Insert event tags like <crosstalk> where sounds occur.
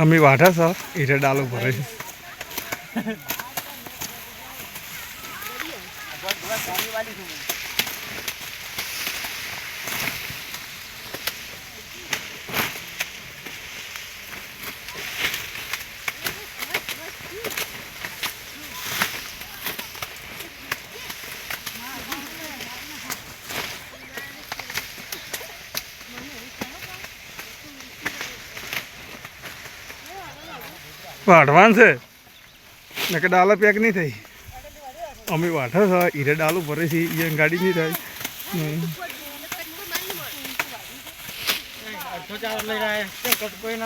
અમે વાઢા છો. એટલે ડાલો ભરે છે. <laughs> વાઢવાન છે. ને કે ડાલા પેક નહીં થઈ અમે વાઢો છો હીરે ડાલું ભરે છે એ ગાડી નહીં થાય. કોઈ